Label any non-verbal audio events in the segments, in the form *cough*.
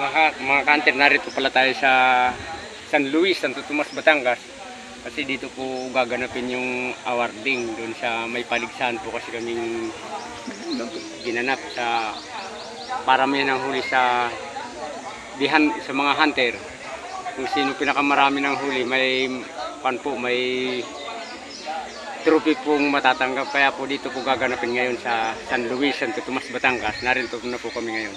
mga, mga kanter, narito pala tayo sa San Luis, Santo Tomas, Batangas. Kasi dito po gaganapin yung awarding doon sa may paligsahan po kasi kaming ginanap sa para may nang huli sa dihan, sa mga hunter. Kung sino pinakamarami ng huli, may pan po, may trophy pong matatanggap. Kaya po dito po gaganapin ngayon sa San Luis, Santo Tomas, Batangas. Narito na po kami ngayon.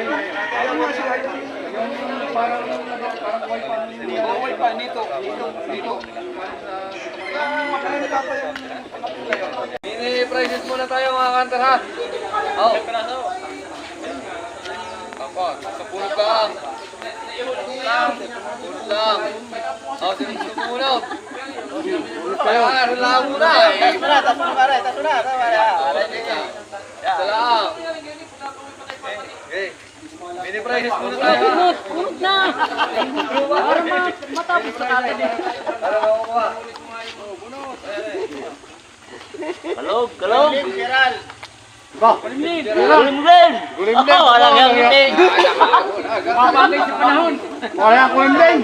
Tumama ng pangatin. Namatay yung pangatin ito. Bawal pa dito. Dito. Dito. Mini prizes muna tayo mga kantar ha. Oh. Ako, sa pulot lang. Lang. Pulot lang. Gusto mo muna? Pa. Ano lang muna eh. Taas mo na, taas mo na, pare. Taas mo na. Tama na. Isa lang. Okay. Mini prizes muna tayo. ha? Kunot na! Para ma- matapos na kagad eh. Para makukuha. Kalog, kalog. General. Kulimlim! Gulimlim. Gulimlim. Ako, walang gulimlim. Bumabagay sa panahon! Wala gulimlim.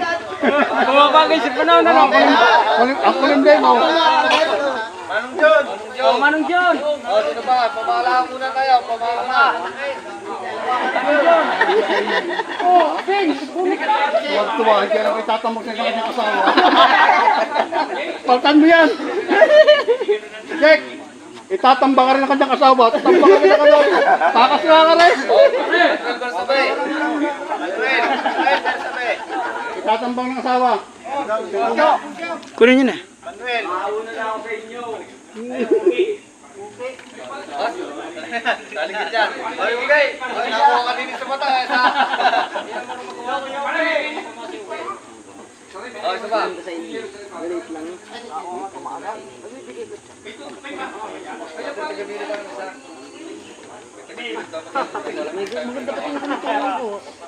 Bumabagay sa panahon ano? Ang gulimlim. Manong John. Oh, Manong John! Oh, sino ba? Pamala muna tayo. Pamala. Oh, Ben! Bumik ka! Huwag tumahan kaya lang itatamag na kanyang asawa. Paltan mo yan. Jack, itatamba ka rin ng kanyang asawa. Tatamba ka rin ng kanyang Takas nga ka rin. Manuel Bersabe. Manuel. Manuel Bersabe. Itatambang ng asawa. Kunin na. Taligid dyan. Ay, bigay. Ay, nakuha ka sa mata. eh, Sa... Oh, isa pa.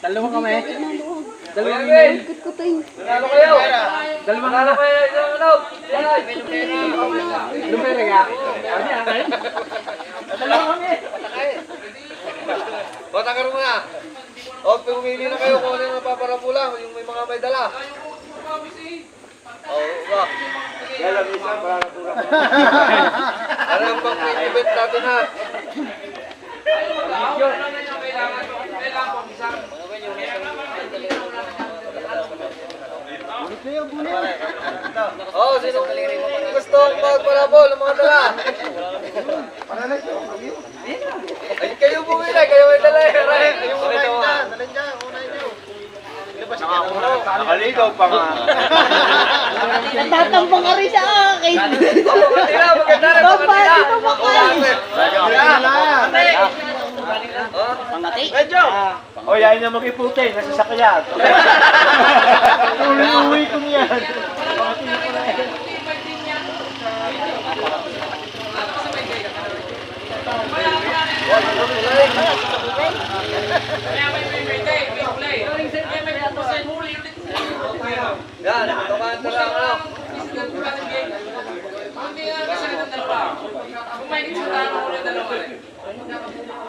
Dalawa kami. Dalawa kami. Nanalo kayo. Dalawa Nanalo kayo. Ano. Yan. Lumere ka? Ano yan kayo? Dalawa kami. O, takaro mo na. O, pumili na kayo kung ano yung mapaparampula. Yung may mga may dala. O, ba? Ang isang parapula. Ano ang pang event natin ha? Oh, sino gusto magparabol mga dala? Ay, kayo bumili, kayo may dala eh. Ay, yung una yun na. Nakaligaw pa nga. Tatambang ka rin sa akin! Oh, maganda na, maganda na, maganda na. Oh, Pangati? Medyo! O, yayin na makiputi, nasa sakyan. Uwi ko niyan. yan, tumahan na lang, ano. Ka hindi naman yan. Siguro, baka Surprise! Ginawa kasi yung mga ano,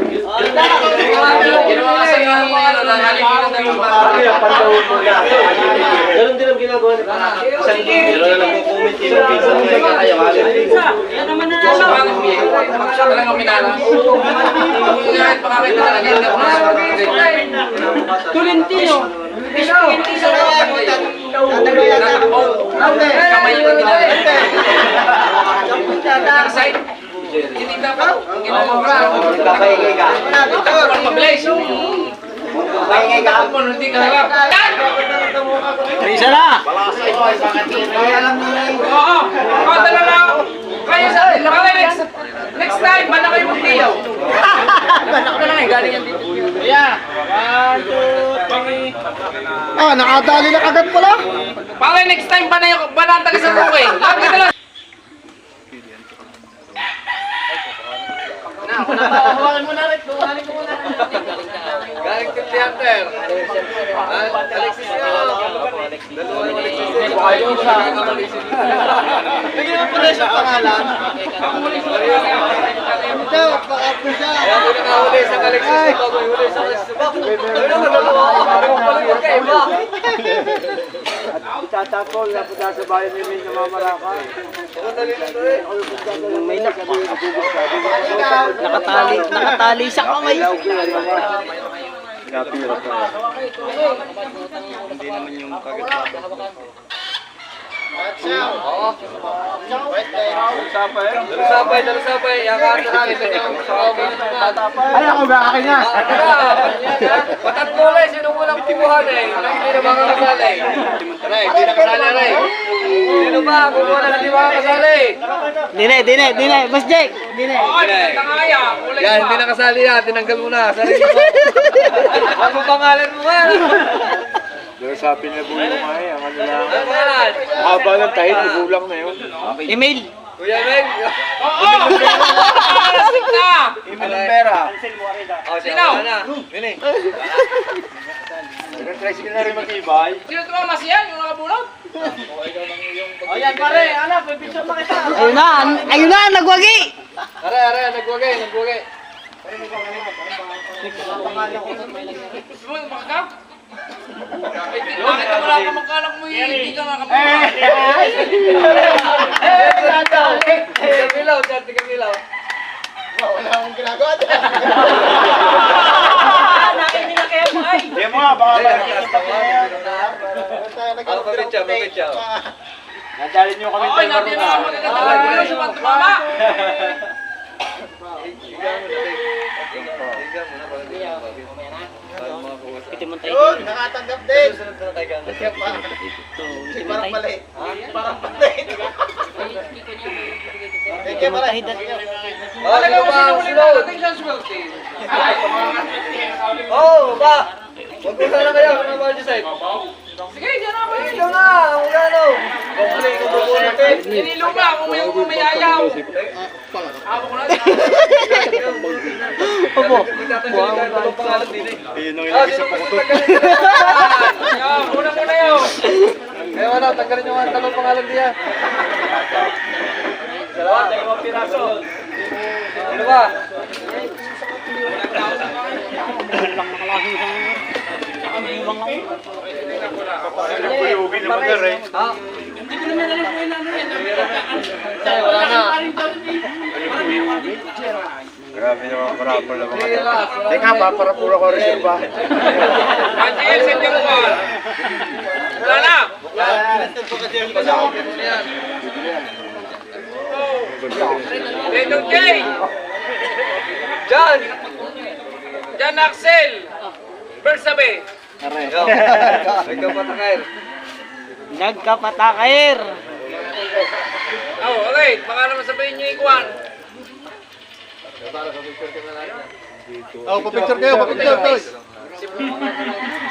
Ganun din ang ginagawa ni Isang biro na nagko-comment yun ng pizza niya kaya Yan naman na nalo! Siya talagang minala. Ngayon, pakakita talaga yung Tulintino! Hindi siya nakakalimutan. Kamay yung. Side. Dapat ginagawa. Kakaingay ka. Mabilis. Kakaingay ka. Hindi ka harap. Isa na! Oo. Kada na lang. Kaya sa atin. Kaya next, next time, ba na kayo magtiyaw? Banak na lang eh. Galing yan dito. Ah, nakadali na agad pala. Pare, next time, ba na yung banata ka sa buke? Lagi na lang. Galing kay theater. Alexis nga. Dalawa yung Alexis. Bigyan mo pala siya pangalan. Ito, baka po siya. Kaya ko nakahuli sa Alexis huli sa Alexis ito. Ano naman, dalawa ako, parang paling magkaiba. *laughs* Tatapol na po sa bayan ni Min na mamaraka. Madali na to eh. May nakatali, nakatali sa kamay. Yakaan na natin yung Ay, ako ba akin na? Patatlo lang, kukuhan eh. Hindi na makakasali. Aray, hindi na kasali, aray. Sino ba? Kukuha na hindi makakasali. Dine, dine, dine. Mas Jake. Dine. Yan, hindi na kasali yan. Tinanggal mo na. Sarili mo. *laughs* Ano pangalan mo nga? Na bulo nga eh. Ang ano lang. Ano? Haba ng tahit, gulang na yun. Email. Kuya Meg. *laughs* Anong pera? Oh, sino? Nag-tricycle na rin mag-ibay. Sino tumamas yan? Yung nakabulog? Ayun na, ayun na, nagwagi. Aray, aray, nagwagay, nagwagay. Gusto mo makaka? Bakit wala ka magkalak mo yun? Hindi ka makapagpapalak. Eh, Tigapilaw, dyan, tigapilaw. Hindi mo nga, baka Ano pa bitya, pa bitya. Nadali niyo kami Oy, natin na magkakatalag mo yun sa pantumama. Ito mo tayo. Yun, nakatanggap din. Ito, ito mo tayo. Thank you, pala. Wala ka ba ang sunod? Oh, ba? Huwag mo sana kayo, ano ba yung side? Sige, dyan na ba yun? Dyan na, ang gano. Komplay ko po natin. Inilo ba kung may umayayaw? Ako ko na. Opo. Wow, ang pangalan din eh. Ayun ang ilang isa gusto ko to. una muna yun. Kaya wala, tanggalin nyo ang talong pangalan diya. Dalawa, dalawang piraso. Ano ba? Puyugin naman na rin. Ha? Ay, wala na. Grabe naman, parapol naman. Sige, last. Teka, paparapula ko rin ba? Yung call. Wala na. K. John. John Axel. Bersabe. Ikaw patakay. *laughs* Nagkapatakair. Oh, okay. Baka naman sabihin niyo ikuan. Oh, papicture kayo, papicture kayo.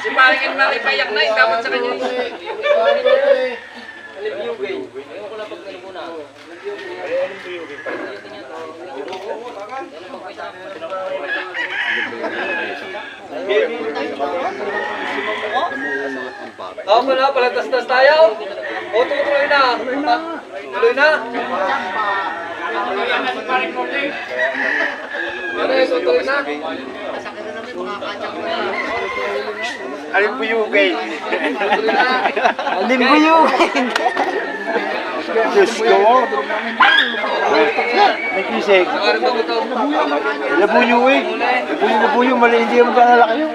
Si Paringin Maripayak na, dapat sa kanya. Oo pala, palatas-tas tayo. O, tutuloy na. Tuloy na. Ano yung tutuloy na? Alin puyugay? Tutuloy na. Alim mo yun. Diyos ba ito? Labuyo eh. Labuyo, labuyo. Mali, hindi mo ba nalaki yun?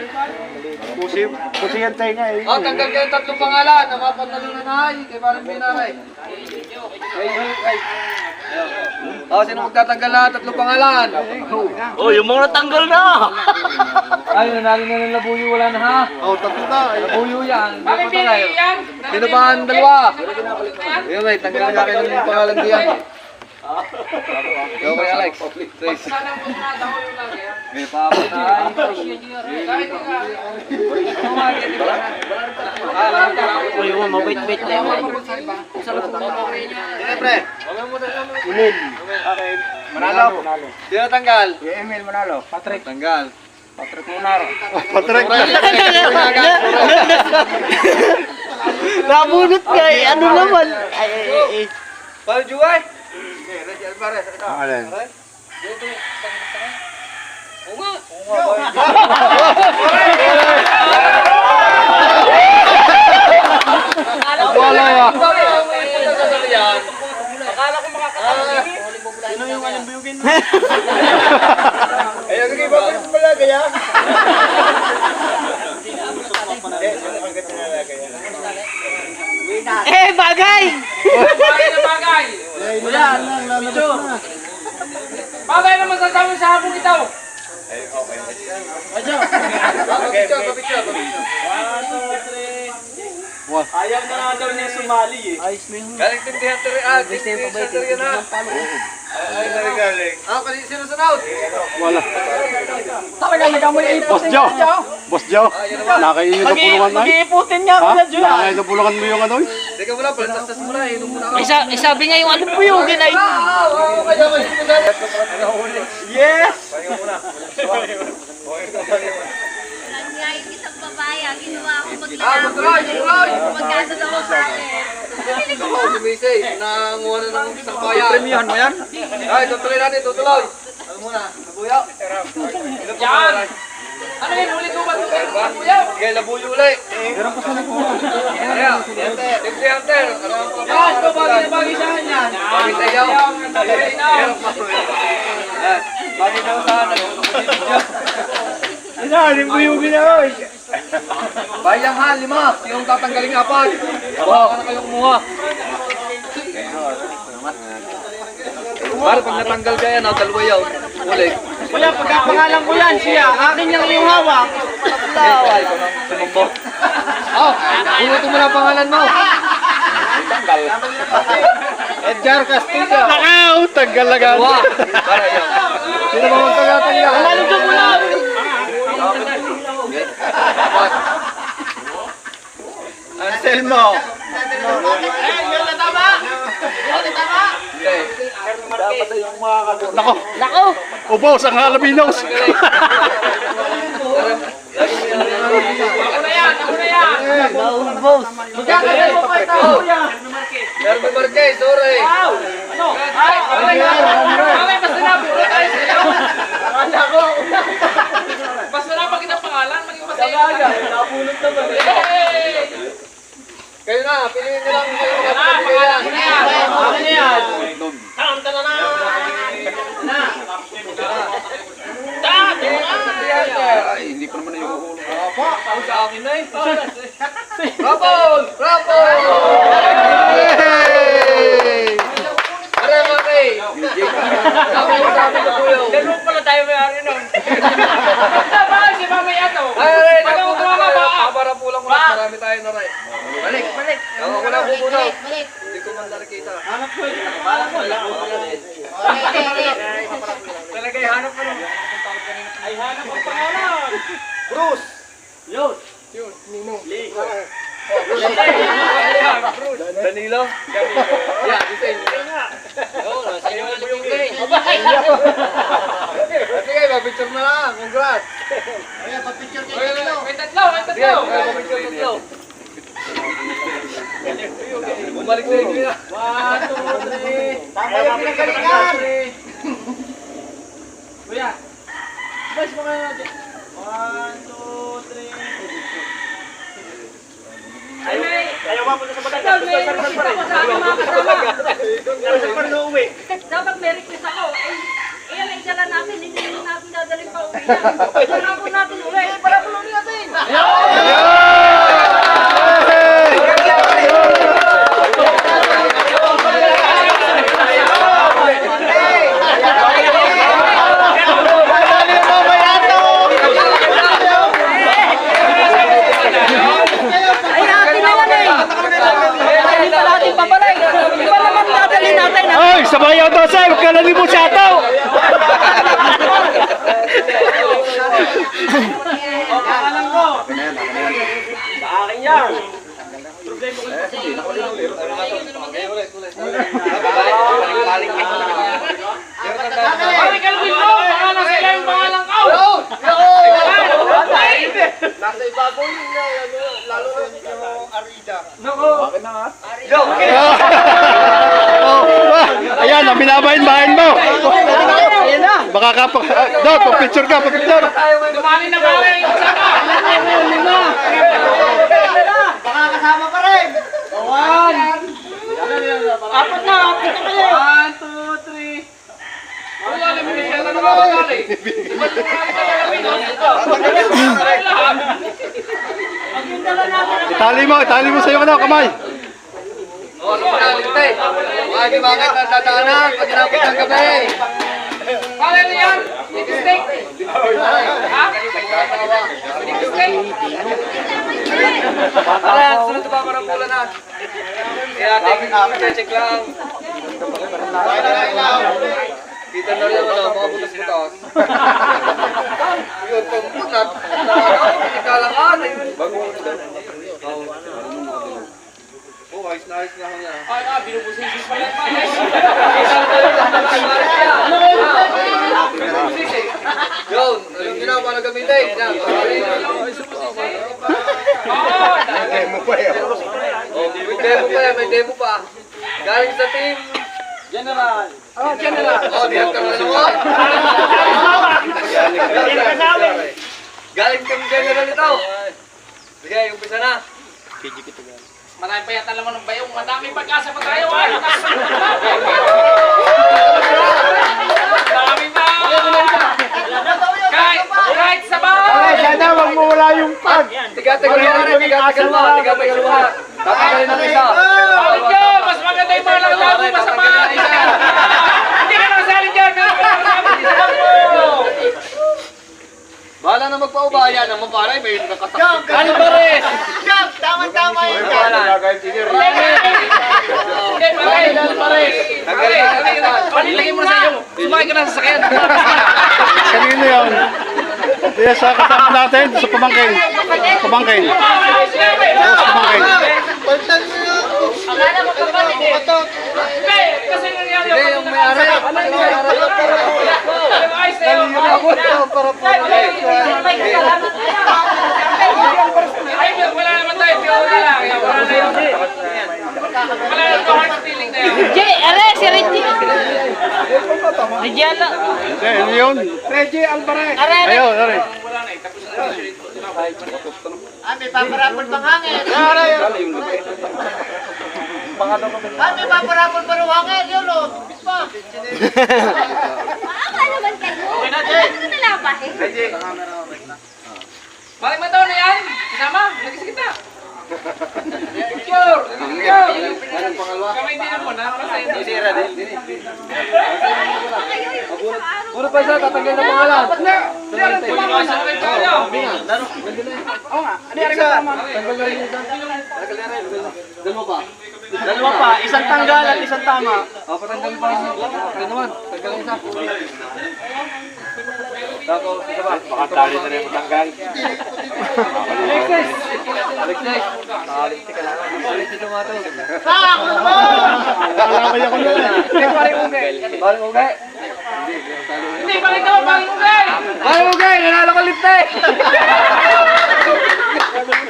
Pusi, pusi yan tayo nga eh. Oh, tanggal kayo tatlong pangalan. Nakapanalo na na ay. Kay parang binanay. Ay, ay, ay. Oh, sino magtatanggal na tatlo pangalan? Oh, yung mga natanggal na. *laughs* Ay, nanalo na ng labuyo, wala na ha? Oh, tatlo na. Labuyo yan. Bakit pili yan? Sino ba ang dalawa? Yun, may tanggal na kayo ng pangalan diyan. Yo, kay Alex. Please. May papatay. Uy, oh, mabait-bait na yun. Siyempre. Manalo. Sino tanggal? Emil Manalo. Patrick. Tanggal. Patrick. *laughs* Nabunot ka eh. Ano naman? Ay, ay, ay. Paul Juway. Alin? Wala ya. Akala ko makakasama. Sino yung aling biyugin? Eh, yung iba ko pala kaya. Eh, bagay! Bagay na bagay. Bagay na masasabi sa habong ito. Kapicture, kapicture, kapicture. Ayaw na nga daw niya sumali eh. Galing Team Hunter, ah, Team Hunter yan ha. Ay, galing, galing. Ah, kasi sino sunod? Wala. Boss Joe. Boss Joe. Sa pulungan na eh. Mag-iiputin niya ako na dyan. Nakainyo sa pulungan mo yung ano eh. Teka muna, palitas-tas muna, inom muna ako. Eh, sa- eh, sabi niya yung ano po yung ginay. Ah, may sinunod. Yes! Ko Ah, tutuloy, tutuloy. Magkano daw ako sa akin. Ako, si Macy, nanguha na ng isang bayan. Premihan mo yan? Ay, tutuloy natin, tutuloy. Ano muna, nabuyaw. Yan. ba? Ano yun? Ulit ko ba ito? Kuya. Okay, labuyo ulit. Meron pa sa likod. Ayan, The Hunter. Ano Yan, ito bagay na bagay sa kanya. Bagay tayo. Pa. Ayan, Bagay daw sa ano. Inalim mo yung ginawa. Bayang ha, lima. Yung tatanggaling apat. Bawa ka na kayong kumuha. Para pag natanggal ka yan, ah, dalawa yaw. Ulit. Wala, pagkapangalan ko yan siya. Akin yung yung hawak. Ay, ikaw nang sumumbo. Oh, unutin mo na ang pangalan mo. Edgar Castillo. Nakaw, tanggal na Dalawa. Para yan. Sino ba magtagatanggal? Manager mo lang. Apat. Anselmo. Okay. Nako. Nako! Ubos ang halabinos. Ako na yan, ako na yan. Naubos. Magkakagay mo pa ito, kuya. Mervin Marquez, sorry. Ano? Ay, bagay na. Bagay, basta na. Puro tayo sa iyo. Basta na pag kita pangalan, maging masaya. Nabunot naman eh. Hey! Kayo na, piliin nyo lang kayo mga Ah, pangalan ko na yan. Ako na yan. Ay, hindi ko naman yung Apa, ako sa akin na eh. Rapol! Rapol! Hey! Pare, Maki! Sabi mo sa amin na kuyo. Dalawa pala tayo may ari nun. *laughs* Tama, si mamaya to. Ay, ay, Pag ako tumama ba? Lang muna, marami tayo na rin. Balik, balik. Ako ko na pupunaw. Balik. Hindi ko man nakikita. Talaga ihanap mo nun. Ay, hanap ang pangalan. Bruce! Danilo? Yeah, the same. Sige, papicture na lang. Congrats. May tatlo, may tatlo. Sige, papicture tatlo. Bumalik sa inyo na. One, two, three. Tama yung pinagalingan. Yeah. Baka ka pa. ah, Do, picture ka, picture. Dumali na pare, yung kasama. Baka kasama pa rin. Apat na, apat na kayo. One, two, three. Wala naman siya na nakakali. Itali mo, itali mo sa iyo ano, kamay. O, ano pa natin tayo? Mga di bakit na dadaanan pag inabot ng gabi. Pare na yan. Steak. Ha? Steak. Para, sunod pa parang pula rin ano, mga butas-butas. Yun, pag punat, na ano, ikalangan. Oh, ayos na ayos na ako niya. Ay, ah, binubusisi pa yan. Yun, yung ginawa na gamitin. Yan, Demo pa yun. Oh, may demo pa yan, may demo pa. Galing sa team. General. Oh, general. Oh, director na naman. Galing kami general ito. Sige, umpisa na. Marami pa yata naman ng bayong. Madami pag-asa pa tayo. ah. Dami pa. Kahit, kahit sa bahay. Sana wag mo wala yung pag. Tiga-tiga luha rin, tiga-tiga luha, tiga-tiga luha. Tatanggalin ng isa. Bakit yun? Mas maganda yung mga lalago masama. Hindi ka nakasali dyan. Meron ka mo. Bahala na magpaubaya naman pare, may nakatakot. Ano ba rin? Tama-tama yun. Hindi, pare. Pare. Palilagay mo na sa iyo. Sumakay ka na sa sakyan. *laughs* Kanino yun? Kaya sa kasama natin, sa pamangkin. Pamangkin. Sa pamangkin. Akala mo eh. Hindi, kasi nangyari Hindi, yung may-ari. Yung may-ari. Ayos na yun. May kasalanan Ay, wala naman tayo. Pero wala lang. Wala na yun. Wala na ito. Hard feeling na yun. Jay, are, si Reggie. Reggie, ano yun? Are, are. Ayun, sorry. Ah, may paparapol pang hangin. Ah, may paparapol pa rin hangin. Yun, oh. Pa. Maawa naman kayo. Ano na labahin? Balik mo taon na yan. Kasama. Lagi sa kita. Picture. Picture. Kamay din mo na. Kasi hindi sira din. Puro pa isa, tatanggal na pangalan. Tumama sa akin tayo. Dalawa pa. Dalawa pa, isang tanggal at isang tama. Oh, patanggal pa. Ano naman? Tanggal ang isa. Baka tali na rin matanggal. Alexis! Alexis! Alexis ka lang. Alexis tumato. Akala ko yung kulo. Paring ugay. Paring ugay. Hindi, daw. Balik mo guys. Paring ugay! Nanalo ka lipte!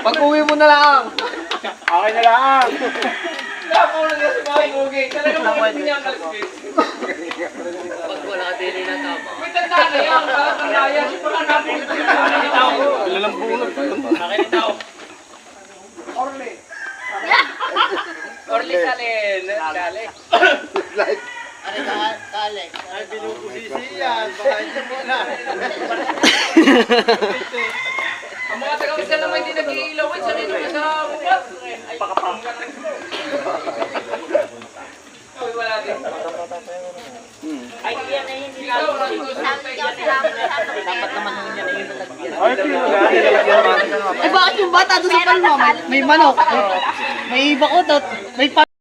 Pag-uwi mo na lang. Okay na lang. Ako na niya si Balik Ugay. Talaga mga niya ang. Pag wala din na tama. May tanda na yan. Tanda yan. Baka natin. Lalambunod. Orly Salen. Dali. Ang mga taga-isa naman hindi nag-iilawin sa nito sa upat. Ay, pakapang. Uy, wala din. Ay, yan na hindi Ay, bakit yung bata doon sa palma? May, manok. May bakot at may pa